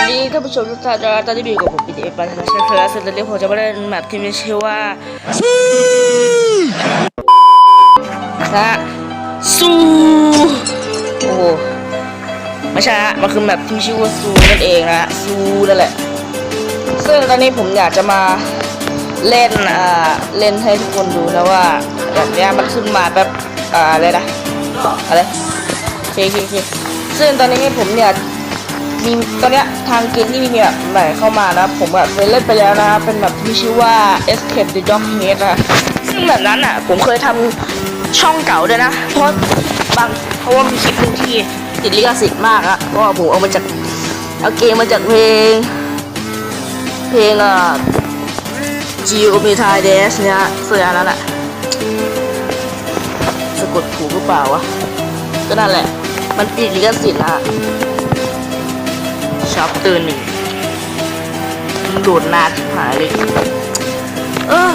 วัสดีท่านผู้ชมทุกท่านตอนนี้มีอยู่กับผมปีเอปันนะเช่นเคยซึ่งตอนนี้ผมจะมาเล่นแมปที่มีชื่อว่านะซูโอ้โหไม่ใช่ฮะมันคือแมปที่มีชื่อว่าซูนั่นเองนะซูนั่นแหละ ซึ่งตอนนี้ผมอยากจะมาเล่นอ่าเล่นให้ทุกคนดูนะว่าแบบเนี้ยมันขึ้นมาแบบอ่าอะไรนะอะไรเคโอเคโอเคซึ่งตอนนี้ผมเนี่ย มีตอนเนี้ยทางเกมที่มีแบบใหม่เข้ามานะผมแบบเคยเล่นไปแล้วนะเป็นแบบที่ชื่อว่า Escape the Dog Head นะซึ่งแบบนั้นอะ ผมเคยทำช่องเก่าด้วยนะ เพราะบางเพราะว่ามีคลิปหนึ่งที่ติดลิขสิทธิ์มากอะเพราะว่าผมเอามาจากเอาเกมมาจากเพลง เพลงอะ G O M T I D S เนี่ยเสื้อนั้นแหละสะกดถูกหรือเปล่าวะก็นั่นแหละ มันติดลิขสิทธิ์นะ ฮะชัปเตอร์หนึ่งโดดนานชิบหายเลยเออ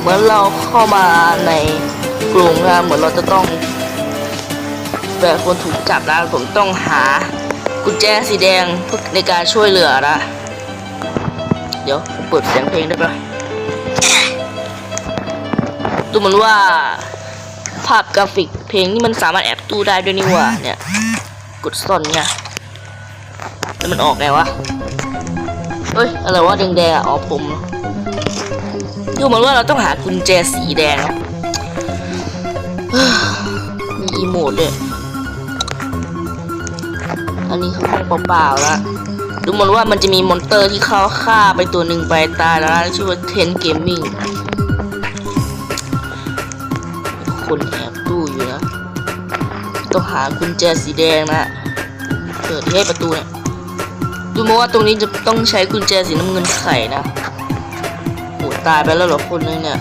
เหมือนเราเข้ามาในกรุงนะเหมือนเราจะต้องแบบคนถูกจับแล้วผมต้องหากุญแจสีแดงเพื่อในการช่วยเหลือนะเดี๋ยวเปิดเสียงเพลงได้ปะดูเหมือนว่าภาพกราฟิกเพลงนี่มันสามารถแอบตู้ได้ด้วยนี่หว่าเนี่ย กดซ่อนเนี่ย แล้วมันออกไงวะเฮ้ย อะไรวะแดงๆอะอ๋อผมดูเหมือนว่าเราต้องหากุญแจสีแดงอะมีอีโมดด้วยอันนี้คือห้องเปล่าๆแล้วดูเหมือนว่ามันจะมีมอนเตอร์ที่เขาฆ่าไปตัวหนึ่งไปตายแล้วนะชื่อว่าเทนเกมมิ่งคนแอบตู้อยู่นะ ต้องหากุญแจสีแดงนะ เปิดให้ประตูเนี่ย ดูเหมาว่าตรงนี้จะต้องใช้กุญแจสีน้ำเงินไขนะโหตายไปแล้วเหรอคนนึงเนี่ย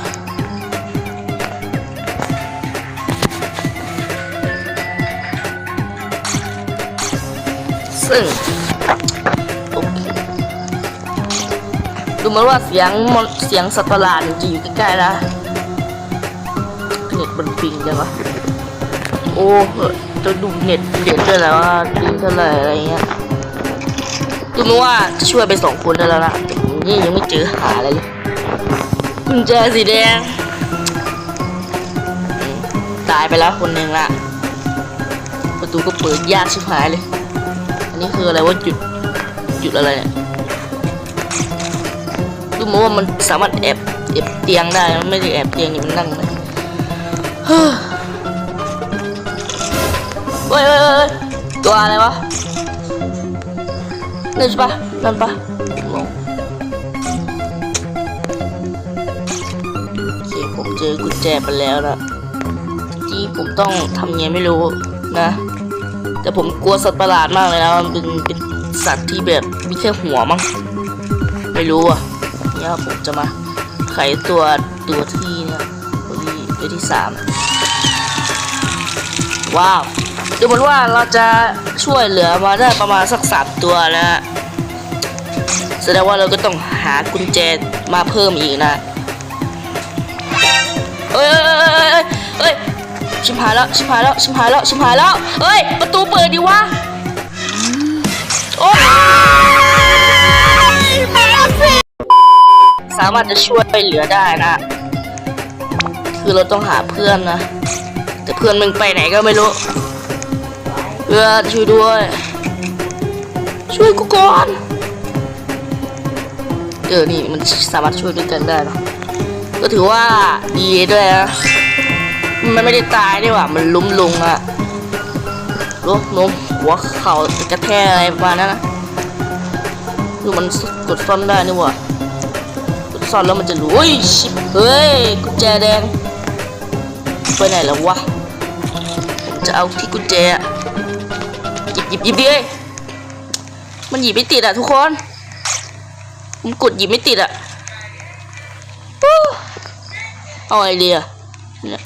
ซึ่งดูเหมือนว่าเสียงมอนเสียงสัตว์ประหลาดจะอยู่ใกล้ๆนะเน็ตมันปิงจังวะโอ้จะดูเน็ตเน็ตด้วยแล้วว่าปิงเท่าไหร่อะไรเงี้ย ดูเหมือว่าจะช่วยไปสองคนได้แล้วนะนี่ยังไม่เจอหาอะไรเลยกุญแจสีแดง ตายไปแล้วคนหนึ่งละประตูก็เปิดยากชิบหายเลย อันนี้คืออะไรว่าจุดจุดอะไรเนี่ยดูเหมว่ามันสามารถแอบแอบเตียงได้มันไม่ได้แอบเตียงนี่มันนั่งเฮ้ยเฮ้ยเฮ้ยเฮ้ยตัวอะไรวะ นี่ใช่ปะนั่นปะงงโอเคผมเจอกุญแจไปแล้วนะที่ผมต้องทำไงไม่รู้นะ แต่ผมกลัวสัตว์ประหลาดมากเลยนะ มันเป็นเป็นสัตว์ที่แบบมีแค่หัวมั้ง ไม่รู้อะเนี่ยผมจะมาไขตัวตัวที่เนี่ยตัวที่ตัวที่สามว้าว ดูเหมือนว่าเราจะช่วยเหลือมาได้ประมาณสักสามตัวนะแสดงว่าเราก็ต้องหากุญแจมาเพิ่มอีกนะเอ้ยเอ้ยเอ้ยชิมหายแล้วชิมหายแล้วชิมหายแล้วชิมหายแล้วเฮ้ยประตูเปิดดิวะโอ้ยมาสิสามารถจะช่วยเหลือได้นะ คือเราต้องหาเพื่อนนะ แต่เพื่อนมึงไปไหนก็ไม่รู้ พื่อนช่วยด้วย ช่วยกูก่อนเออนี่มันสามารถช่วยด้วยกันได้เนอะก็ถือว่าดีด้วยนะมันไม่ได้ตายนี่หว่ามันล้มลงอะล้มล้มหัวเข่ากระแทกอะไรประมาณนั้นนะดูมันกดซ่อนได้นี่หว่ากดซ่อนแล้วมันจะรู้เฮ้ยชิบเฮ้ยกุญแจแดงไปไหนแล้ววะจะเอาที่กุญแจอะ หยิบดิเอ้ยมันหยิบไม่ติดอะทุกคนผมกดหยิบไม่ติดอะเอาไอเดียเนี่ย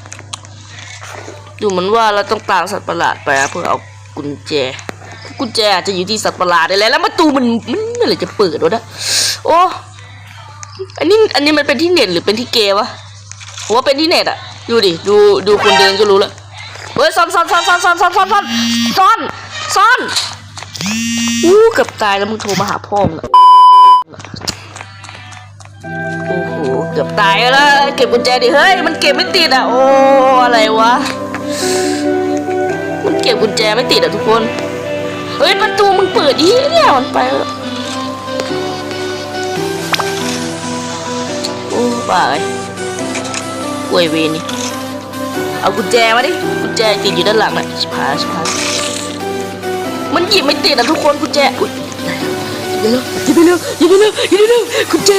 ดูเหมือนว่าเราต้องตามสัตว์ประหลาดไปเพื่อเอากุญแจ กุญแจจะอยู่ที่สัตว์ประหลาดได้แล้วแล้วประตูมันมันเมื่อไหร่จะเปิดวะนะโอ้อันนี้อันนี้มันเป็นที่เน็ตหรือเป็นที่เกวะผมว่าเป็นที่เน็ตอะดูดิดูดูคนเดินก็รู้ล้วเฮ้ยซ่อนซ่อนซ่อนซ่อนซ่อนซ่อนซ่อนซ่อน ซ่อนอู้เกับตายแล้วมึงโทรมาหาพ่อมึงโอ้โหเกือบตายแล้วเก็บกุญแจดิเฮ้ยมันเก็บไม่ติดอะโอ้อะไรวะมันเก็บกุญแจไม่ติดอะทุกคนเฮ้ยประตูมึงเปิดดิเนี่ยมันไปโอ้บ้าเลยอวยเวรนี่เอากุญแจมาดิกุญแจติดอยู่ด้านหลังน่ะชิบหายชิบหาย มันหยิบไม่ติดอะทุกคนกุญแจอุ้ยหยิบไปเร็วหยิบไปเร็วหยิบไปเร็วหยิบไปเร็วกุญแจ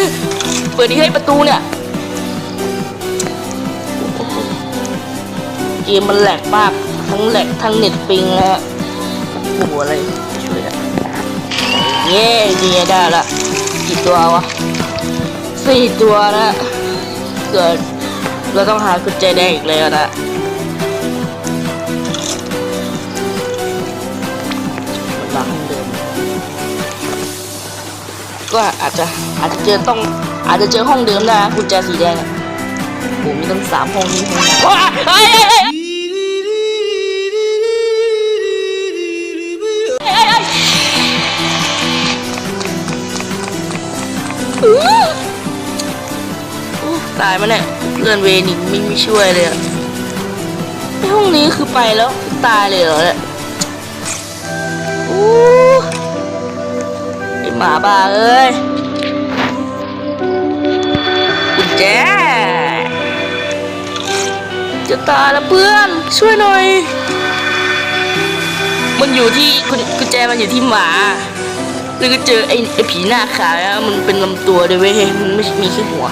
เปิดดิให้ประตูเนี่ยโอ้โหเกมมันแหลกมากทั้งแหลกทั้งเน็ตปิงนะฮะโอ้โหอะไรช่วยได้เย้ดีได้ละกี่ตัววะสี่ตัวนะเกิดเราต้องหากุญแจแดงอีกแล้วนะ ก็อาจจะอาจจะเจอต้องอาจจะเจอห้องเดิมได้นะกุญแจสีแดงอะโอ้มีตั้งสามห้องนี้ห้องว้าเฮ้ยตายมาเนี่ยเพื่อนเวนิกไม่ไม่ช่วยเลยอะในห้องนี้คือไปแล้วตายเลยเหรอเนี่ย หมาบ้าเอ้ยกุญแจจะตายแล้วเพื่อน ช่วยหน่อย มันอยู่ที่กุญกุญแจมันอยู่ที่หมาแล้วก็เจอไอ้ไอ้ผีหน้าขาวมันเป็นลำตัวด้วยเว้ยมันไม่มีแค่หัว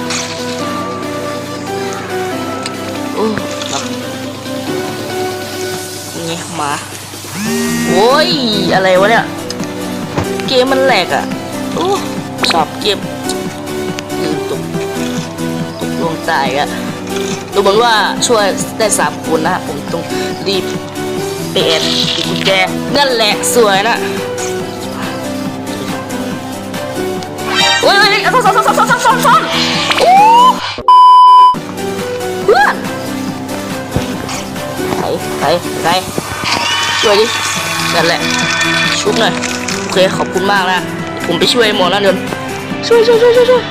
โอ้หลับนี่หมาโอ้ยอะไรวะเนี่ย เกมมันแหลกอะ อ้ชอบเกมลืมตกตกลงตายอะดูเหมือนว่าช่วยได้สามคนนะผมต้องรีบไปแอบติดกุญแจนั่นแหละสวยนะโอ้ยเฮ้ยเฮ้ยซ่อนซ่อนซ่อนซ่อนซ่อนซ่อนซ่อนโอ้เพื่อนไหนไหนไหนช่วยดินั่นแหละชุบหน่อยโอเคขอบคุณมากนะ ผมไปช่วยหมอนั่นเดินช่วยช่วยช่วยช่วยช่วย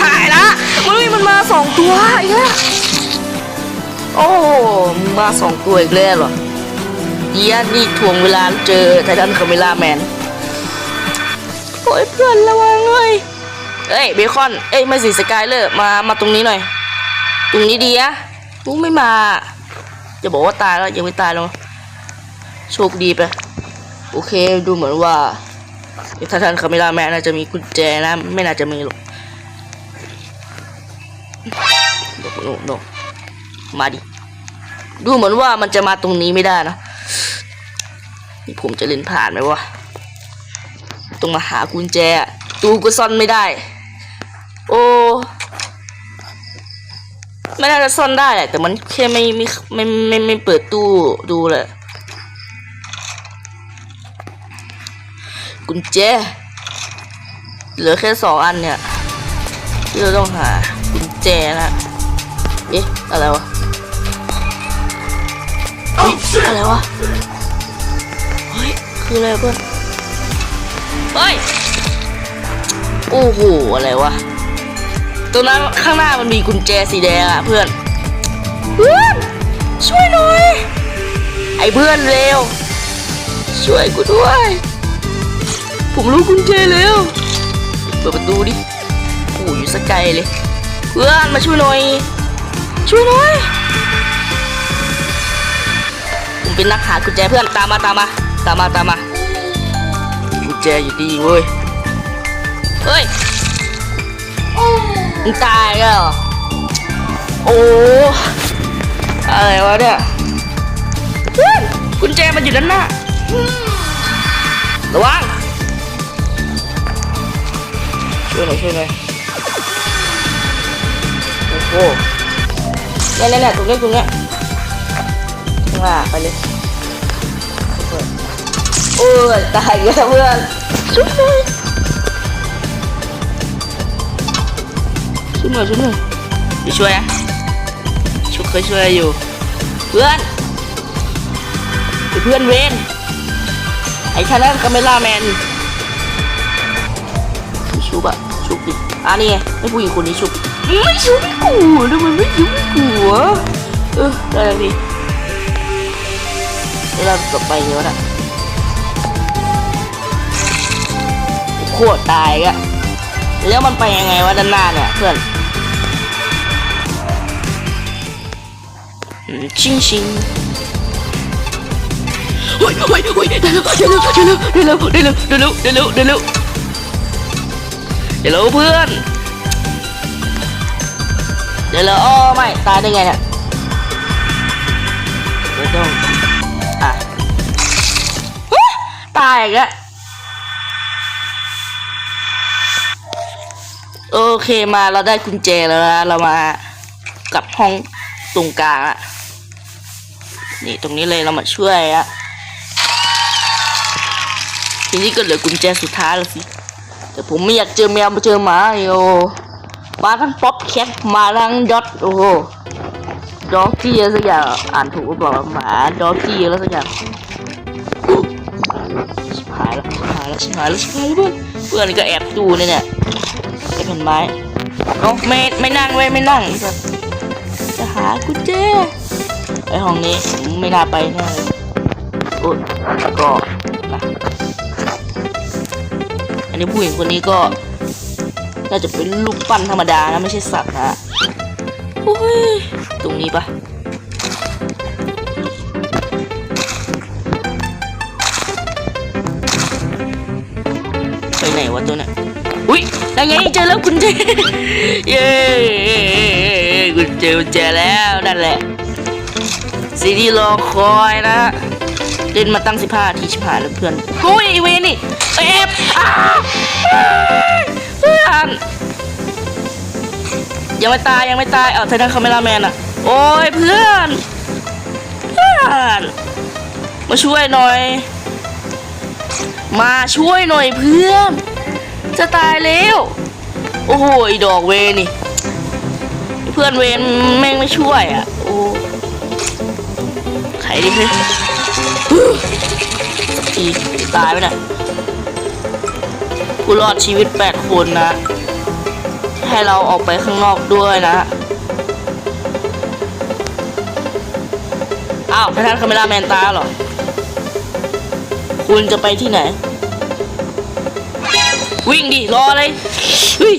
หายละมันมันมาสองตัวอีกแล้วโอ้มาสองตัวอีกแล้วเหรอเยี่ยนี่ทวงเวลาเจอไททันคาเมล่าแมนโอ้ยเพื่อนระวังเลยเอ้ยเบคอน เอ้ยไม่สิสกายเลอร์มามาตรงนี้หน่อย ตรงนี้ดีอะกูไม่มา จะบอกว่าตายแล้วยังไม่ตายหรอกโชคดีไป โอเคดูเหมือนว่าถ้าท่านคาเมล่าแมนน่าจะมีกุญแจนะ ไม่น่าจะมีหรอกโนโนมาดิ ดูเหมือนว่ามันจะมาตรงนี้ไม่ได้นะนี่ผมจะเล่นผ่านไหมวะต้องมาหากุญแจ ตู้ก็ซ่อนไม่ได้ โอ้ไม่น่าจะซ่อนได้แหละแต่มันแค่ไม่ไม่ไม่ไม่ไม่เปิดตู้ดูเลย กุญแจ เหลือแค่สองอันเนี่ยที่เราต้องหากุญแจนะเอ๊ะอะไรวะเฮ้ยอะไรวะ เฮ้ย คืออะไรเพื่อน เฮ้ย โอ้โห อะไรวะ ตรงนั้นข้างหน้ามันมีกุญแจสีแดงอะเพื่อน เพื่อน ช่วยหน่อย ไอ้เพื่อนเร็ว ช่วยกูด้วย ผมรู้กุญแจแล้ว เปิดประตูดิโอ้อยู่สกไกลเลย เพื่อนมาช่วยหน่อย ช่วยหน่อย ผมเป็นนักหากุญแจเพื่อนตามมาตามมา ตามมาตามมากุญแจอยู่ดีเว้ย เฮ้ยมึงตายแล้วโอ้อะไรวะเนี่ยเฮ้ยกุญแจมันอยู่ด้านหน้าระวัง ช่วยหน่อยช่วยหน่อยโอ้โหเนี่ยเนี่ยเนี่ยตรงนี้ตรงเนี้ยข้างหน้าไปเลยโอ้ยตายแล้วเพื่อนช่วยหน่อยช่วยหน่อยช่วยหน่อยไปช่วยนะช่วยเคยช่วยอยู่ เพื่อนกุญเพื่อนเวนไอ้ชานั่นคาเมล่าแมน ชุบดิอะนี่ไงไม่ผู้หญิงคนนี้ชุบไม่ชุบไม่กลัวทำไมไม่ชุบไม่กลัวเออได้แล้วดิเวลาต่อไปเยอะนะโคตรตายอะแล้วมันไปยังไงวะด้านหน้าเนี่ยเพื่อนอืมชิงชิงโอ้ยโอ้ยโอ้ยเดี๋ยวเร็วเดี๋ยวเร็วเดี๋ยวเร็วเดี๋ยวเร็วเดี๋ยวเร็วเดี๋ยวเร็วเดี๋ยวเร็วเดี๋ยว เดี๋ยวเพื่อน เดี๋ยวเร็วอ้อไม่ ตายได้ไงเนี่ยเดี๋ยวต้องอะตายอีกแล้วโอเคมาเราได้กุญแจแล้วนะเรามากับห้องตรงกลางอะนี่ตรงนี้เลยเรามาช่วยอะทีนี้ก็เหลือกุญแจสุดท้ายแล้วสิ แต่ผมไม่อยากเจอแมวมาเจอหมาโยมาทั้งป๊อปแคทมาทั้งยอดโอ้โหดอกกี้อะไรสักอย่างอ่านถูกหรือเปล่าหมาดอกกี้อะไรสักอย่างหายแล้วหายแล้วหายแล้วชิบหายแล้วเพื่อนเพื่อนก็แอบดูเนี่ยเนี่ยไอ้แผ่นไม้เอาไม่ไม่นั่งเว้ยไม่นั่งจะหากุญแจไอห้องนี้ไม่น่าไปแน่เลยโอ้ยก็นะ อันนี้ผู้หญิงคนนี้ก็น่าจะเป็นลูกปั้นธรรมดานะไม่ใช่สัตว์นะโอ้ยตรงนี้ปะไปไหนวะตัวนี้ยอุ้ยยังไงเจอแล้วคุณเจเย้คุณเจอเจอแล้วนั่นแหละซีดีรอคอยนะ เล่นมาตั้ง15ทีชิบหายแล้วเพื่อนโอ้ยอ้เวนี่เอฟอ้าวเพื่อนยังไม่ตายยังไม่ตายเอาไททันคาเมล่าแมนอะ โอ้ยเพื่อนเพื่อนมาช่วยหน่อย มาช่วยหน่อยเพื่อน จะตายแล้ว โอ้โหอดอกเวนี่ เพื่อนเวนแม่งไม่ช่วยอะ โอ้ไขดิเฮ้ย สักทีตายไปนะกูรอดชีวิตแปดคนนะ ให้เราออกไปข้างนอกด้วยนะ อ้าวท่านคาเมราแมนตาเหรอ คุณจะไปที่ไหน วิ่งดิ รอเลยเฮ้ย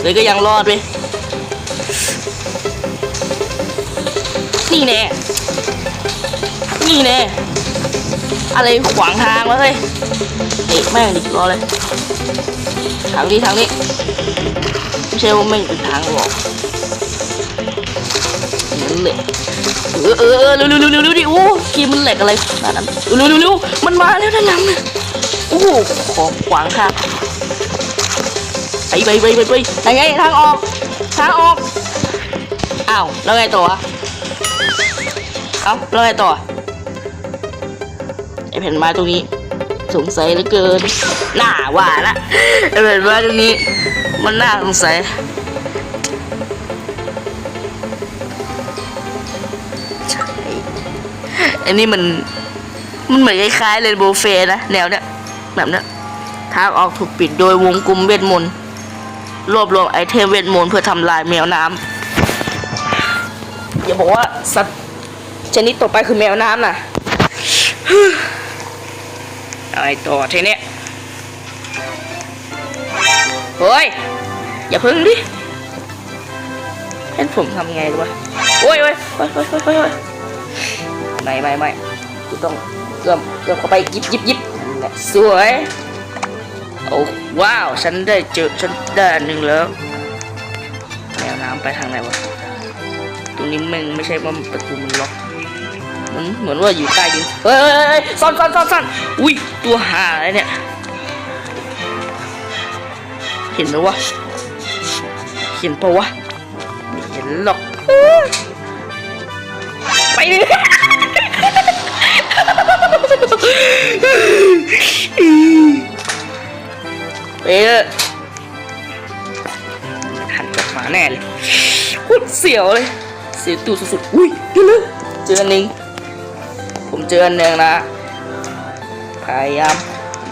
เลยก็ยังรอดไปนี่แน่ นี่แน่ อะไรขวางทางวะเฮ้ยเอกแม่งดิรอเลยทางนี้ทางนี้ไม่ใช่ว่าแม่งเป็นทางหรอกนั่นแหละเออเออเออเร็วเร็วเร็วเร็วเร็วดิโอ้เกมมันแหลกอะไรขนาดนั้นเร็วเร็วเร็วมันมาแล้วด้านหลังนะโอ้โหของขวางทางไปไปไปไปไปยังไงทางออกทางออกอ้าวแล้วไงต่อวะเอ้าแล้วไงต่อ แผ่นไม้ตรงนี้ สงสัยเหลือเกินหน่าว่าละไอแผ่นไม้ตรงนี้ มันน่าสงสัยใช่อันนี้มันมันเหมือนคล้ายๆเรนโบว์เฟนะแนวเนี้ยแบบเนี้ยทางออกถูกปิดโดยวงกลมเวทมนต์รวบรวมไอเทมเวทมนต์เพื่อทำลายแมวน้ำอย่าบอกว่าสัตว์ชนิดต่อไปคือแมวน้ำน่ะ อาไอต่อทีเนี้ยเฮ้ย อย่าพึ่งดิให้ผมทำไงดีวะโอ้ยโอ้ยโอ้ยโอ้ยโอ้ยโอ้ยโอ้ยไม่ไม่ไม่กูต้องเอื้อมเอื้อมเข้าไปยิบยิบยิบสวยโอ้ว้าว ฉันได้เจอฉันได้อันหนึ่งแล้วแนวน้ำไปทางไหนวะตรงนี้มึงไม่ใช่ว่าประตูมันล็อก มันเหมือนว่าอยู่ใต้ดินเฮ้ยเฮ้ยเฮ้ยซ่อนซ่อนซ่อนซ่อนอุ้ยตัวหาอะไรเนี่ย เห็นไหมวะเห็นปะวะไม่เห็นหรอกไปเลยเอ๊ะหันกลับมาแน่เลยโคตรเสียวเลย เสียวตูสุดๆอุ้ยเดี๋ยวนะเจออันหนึง ผมเจออันหนึ่งนะพยายาม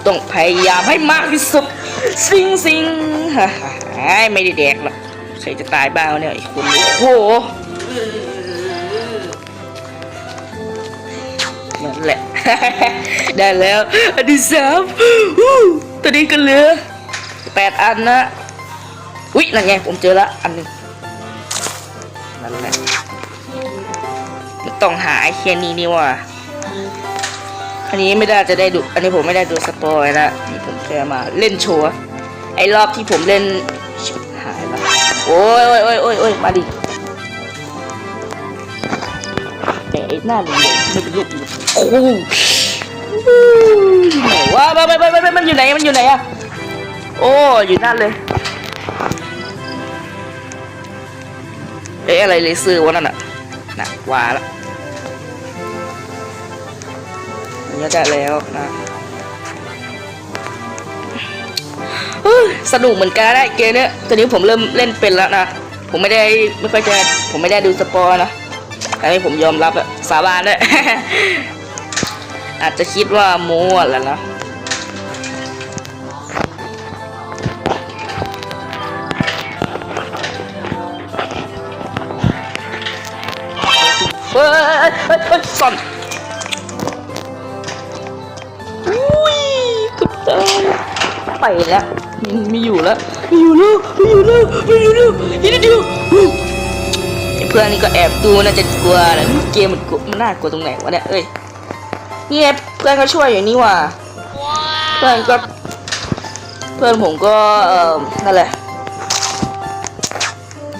ต้องพยายามให้มากที่สุดสิงสิงฮ่าฮ่าไม่ได้แดกหรอกใครจะตายบ้างเนี่ยไอ้คนนี้โอ้โหนั่นแหละ ได้แล้วอันที่สามอู้ตอนนี้ก็เหลือแปดอันนะอุ๊ยนั่นไงผมเจอละอันนึงนั่นแหละต้องหาไอ้แค่นี้นี่ว่ะ อันนี้ไม่ได้จะได้ดู อันนี้ผมไม่ได้ดูสปอยนะนี่ผมแค่มาเล่นโชว์ไอ้รอบที่ผมเล่นหายล้วโอ้ยโอ้ยโอ้ยโอ้ยโอ้ยมาดิแต่ไอ้หน้าเหลืองไม่เป็นลูกโอ้โหไหนวะไปไปไปไปไปมันอยู่ไหนมันอยู่ไหนอะโอ้อยู่นั่นเลยเอ๊ะอะไรเลเซอร์วะนั่นน่ะน่ะว่าละ อันนี้ได้แล้วนะฮ้ยสนุกเหมือนกันนะเกมเนี้ยตอนนี้ผมเริ่มเล่นเป็นแล้วนะ ผมไม่ได้ไม่ค่อยจะผมไม่ได้ดูสปอยนะอันนี้ผมยอมรับอะสาบานด้วยอาจจะคิดว่าโม้แหละนะเฮ้ยเฮ้ยเฮ้ยเฮ้ยสั่น เกับตายไปแล้วไม่ไม่อยู่แล้วไม่อยู่แล้วไม่อยู่แล้วไม่อยู่แล้วอีกนิดเดียวอู้ไอ้เพื่อนนี่ก็แอบดูน่าจะกลัวนะเกมมันกลัวมันน่ากลัวตรงไหนวะเนี่ยเอ้ยนี่ไงเพื่อนก็ช่วยอยู่นี่หว่าเพื่อนก็ เพื่อนผมก็เอ่อนั่นแหละ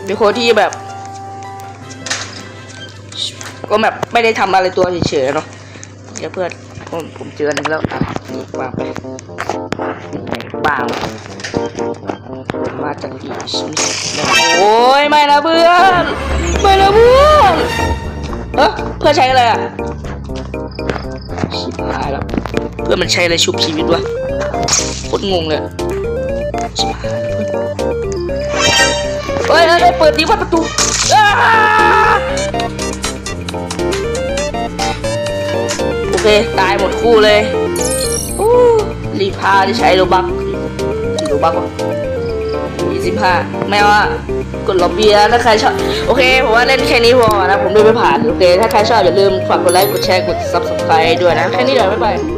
เป็นคนที่แบบ ก็แบบไม่ได้ทำอะไรตัวเฉยๆเนาะเดี๋ยวเพื่อน ผมผมเจอหนึ่งแล้วนี่วางไปวางมาจากที่ชิ้นโอ้ยไม่นะเพื่อนไม่นะเพื่อนเออเพื่อนใช้อะไรอะชิบหายแล้วเพื่อนมันใช้อะไรชุบชีวิตวะโคตรงงเลยชิบหายแล้วเพื่อนเฮ้ยเฮ้ยเฮ้ยเปิดดีว่าประตูอ้า เคตายหมดคู่เลยรีพาที่ใช้โลบักโลบักวะยี่สิบห้าแม่ว่าอะกดล็อบบี้แล้วถ้าใครชอบ โอเค ผมว่าเล่นแค่นี้พอนะ ผมดูไม่ผ่าน โอเค ถ้าใครชอบอย่าลืมฝากกดไลค์ กดแชร์ กดซับสไคร b e ด้วยนะ แค่นี้เดี๋ยวบ๊ายบาย